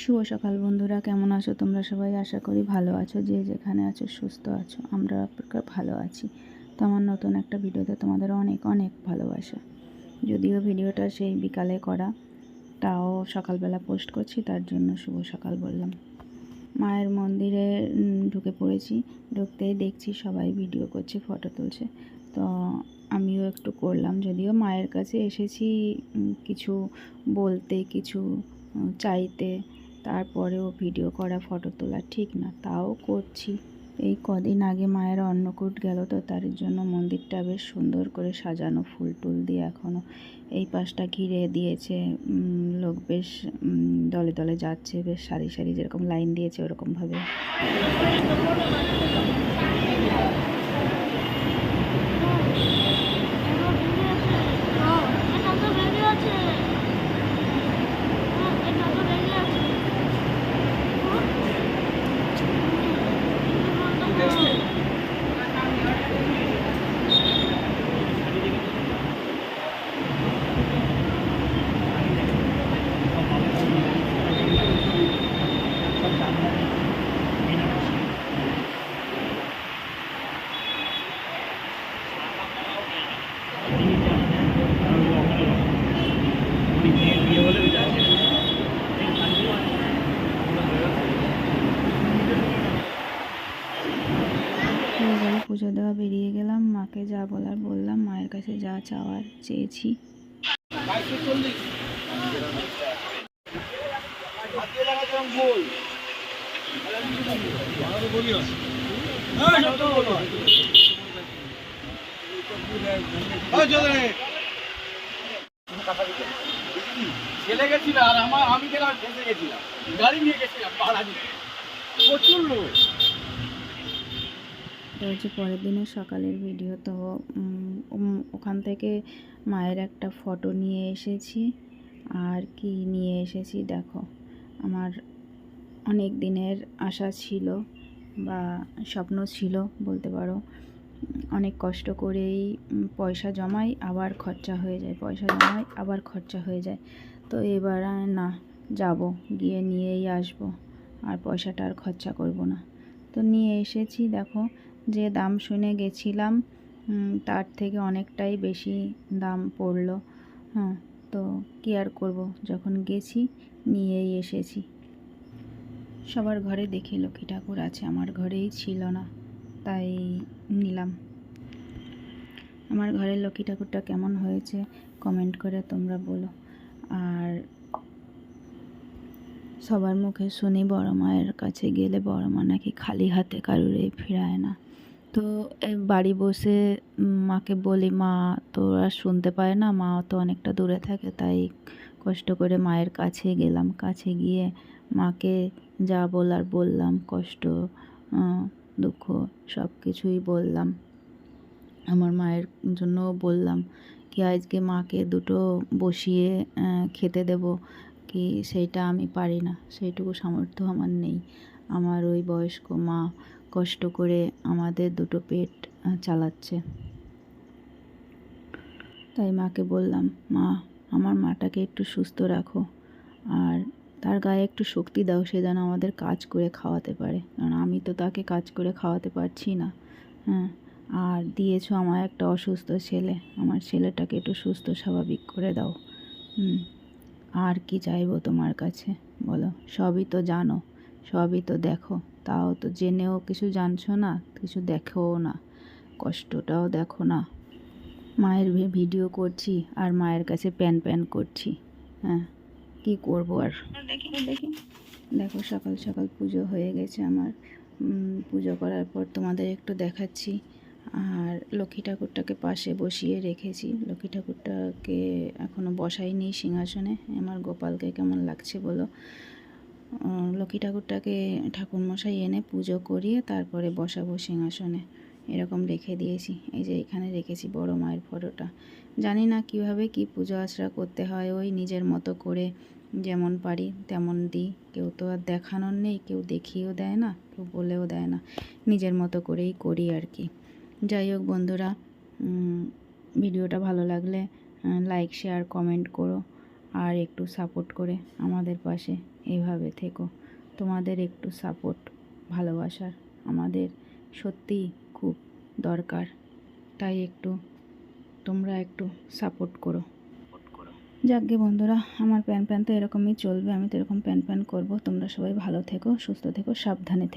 শুভ সকাল বন্ধুরা, কেমন আছো তোমরা সবাই? আশা করি ভালো আছো। যে যেখানে আছো, সুস্থ আছো, আমরা ভালো আছি। তো আমার নতুন একটা ভিডিওতে তোমাদের অনেক অনেক ভালোবাসা। যদিও ভিডিওটা সেই বিকালে করা, তাও সকালবেলা পোস্ট করছি, তার জন্য শুভ সকাল বললাম। মায়ের মন্দিরে ঢুকে পড়েছি। ঢুকতেই দেখছি সবাই ভিডিও করছে, ফটো তুলছে। তো আমিও একটু করলাম। যদিও মায়ের কাছে এসেছি কিছু বলতে, কিছু চাইতে তারপরেও ভিডিও করা, ফটো তোলা ঠিক না, তাও করছি। এই কদিন আগে মায়ের অন্নকূট গেল তো তার জন্য মন্দিরটা বেশ সুন্দর করে সাজানো, ফুল টুল দিয়ে এখনও এই পাশটা ঘিরে দিয়েছে। লোক বেশ দলে দলে যাচ্ছে, বেশ সারি সারি যেরকম লাইন দিয়েছে ওরকমভাবে এটা তো বেরিয়ে আছে এটা তো বেরিয়ে আছে হয়ে দেওয়া বেরিয়ে গেলাম, মাকে যা বলার বললাম, মায়ের কাছে যা চাওয়ার চেয়েছি। ছেলে গেছিল আর আমার আমি গেলাম গেছিলাম। গাড়ি নিয়ে গেছিলাম প্রচুর লোক। এটা হচ্ছে পরের দিনের সকালের ভিডিও তো ওখান থেকে মায়ের একটা ফটো নিয়ে এসেছি। আর কি নিয়ে এসেছি দেখো, আমার অনেক দিনের আশা ছিল বা স্বপ্ন ছিল বলতে পারো। অনেক কষ্ট করেই পয়সা জমাই, আবার খরচা হয়ে যায়। পয়সা জমাই, আবার খরচা হয়ে যায়। তো এবার না, যাব, গিয়ে নিয়েই আসব। আর পয়সাটা আর খরচা করব না। তো নিয়ে এসেছি, দেখো যে দাম শুনে গেছিলাম তার থেকে অনেকটাই বেশি দাম পড়ল। হ্যাঁ তো কী আর করব? যখন গেছি, নিয়েই এসেছি। সবার ঘরে দেখি লক্ষ্মী ঠাকুর আছে, আমার ঘরেই ছিল না, তাই নিলাম। আমার ঘরের লক্ষ্মী ঠাকুরটা কেমন হয়েছে কমেন্ট করে তোমরা বলো। আর সবার মুখে শুনি, বড় মায়ের কাছে গেলে বড় মা নাকি খালি হাতে কারুরে ফেরায় না। তো বাড়ি বসে মাকে বলি, মা তো আর শুনতে পায় না, মা তো অনেকটা দূরে থাকে, তাই কষ্ট করে মায়ের কাছে গেলাম। কাছে গিয়ে মাকে যা বলার বললাম, কষ্ট দুঃখ সব কিছুই বললাম। আমার মায়ের জন্য বললাম কি, আজকে মাকে দুটো বসিয়ে খেতে দেব, কি সেইটা আমি পারি না, সেইটুকু সামর্থ্য আমার নেই। আমার ওই বয়স্ক মা কষ্ট করে আমাদের দুটো পেট চালাচ্ছে। তাই মাকে বললাম, মা, আমার মাটাকে একটু সুস্থ রাখো আর তার গায়ে একটু শক্তি দাও, সে যেন আমাদের কাজ করে খাওয়াতে পারে। কারণ আমি তো তাকে কাজ করে খাওয়াতে পারছি না। হ্যাঁ আর দিয়েছ আমার একটা অসুস্থ ছেলে। আমার ছেলেটাকে একটু সুস্থ, স্বাভাবিক করে দাও। হুম, আর কি চাইব তোমার কাছে? বলো, সবই তো জানো, সবই তো দেখো। তাও তো জেনেও কিছু জানছো না কিছু দেখোও না কষ্টটাও দেখো না। মায়ের ভিডিও করছি আর মায়ের কাছে প্যান প্যান করছি হ্যাঁ কি করব আর? দেখি দেখি। দেখো সকাল সকাল পুজো হয়ে গেছে আমার পুজো করার পর তোমাদের একটু দেখাচ্ছি। আর লক্ষ্মী ঠাকুরটাকে পাশে বসিয়ে রেখেছি। লক্ষ্মী ঠাকুরটাকে এখনও বসাইনি সিংহাসনে আমার গোপালকে কেমন লাগছে বলো। লক্ষ্মী ঠাকুরটাকে ঠাকুরমশাই এনে পুজো করিয়ে তারপরে বসাবো সিংহাসনে। এরকম রেখে দিয়েছি। এই যে এখানে রেখেছি বড় মায়ের ফটোটা। জানি না কীভাবে কি পুজো আচরা করতে হয় ওই নিজের মতো করে যেমন পারি, তেমন দিই। কেউ তো আর দেখানোর নেই, কেউ দেখিয়েও দেয় না, কেউ বলেও দেয় না। নিজের মতো করেই করি আর কি। যাই হোক বন্ধুরা ভিডিওটা ভালো লাগলে লাইক শেয়ার কমেন্ট করো। আর একটু সাপোর্ট করে আমাদের পাশে এইভাবে থেকো। তোমাদের একটু সাপোর্ট ভালোবাসার আমাদের সত্যিই খুব দরকার। তাই একটু, তোমরা একটু সাপোর্ট করো। যাকগে বন্ধুরা, আমার প্যান প্যান তো এরকমই চলবে, আমি তো এরকম প্যান প্যান করব। তোমরা সবাই ভালো থেকো, সুস্থ থেকো, সাবধানে থেকো।